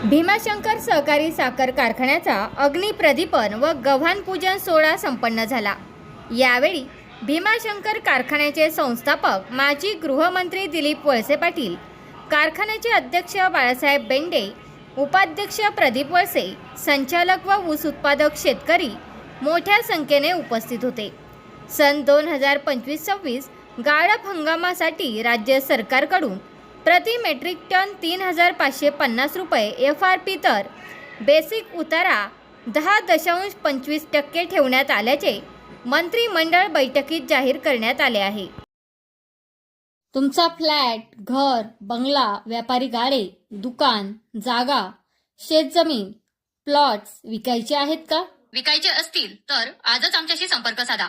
भीमाशंकर सहकारी साखर कारखान्याचा अग्निप्रदीपन व गव्हाण पूजन सोहळा संपन्न झाला. यावेळी भीमाशंकर कारखान्याचे संस्थापक माजी गृहमंत्री दिलीप वळसे पाटील कारखान्याचे अध्यक्ष बाळासाहेब बेंडे उपाध्यक्ष प्रदीप वळसे संचालक व ऊस उत्पादक शेतकरी मोठ्या संख्येने उपस्थित होते. सन दोन हजार पंचवीस सव्वीस गाळप हंगामासाठी राज्य सरकारकडून प्रति मेट्रिक टन तीन हजार पाचशे पन्नास रुपये एफ आर पी तर बेसिक उतारा दहा दशांश पंचवीस टक्के ठेवण्यात आल्याचे मंत्रिमंडळ बैठकीत जाहीर करण्यात आले आहे. तुमचा फ्लॅट घर बंगला व्यापारी गाडे दुकान जागा शेतजमीन प्लॉट्स विकायचे आहेत का? विकायचे असतील तर आजच आमच्याशी संपर्क साधा.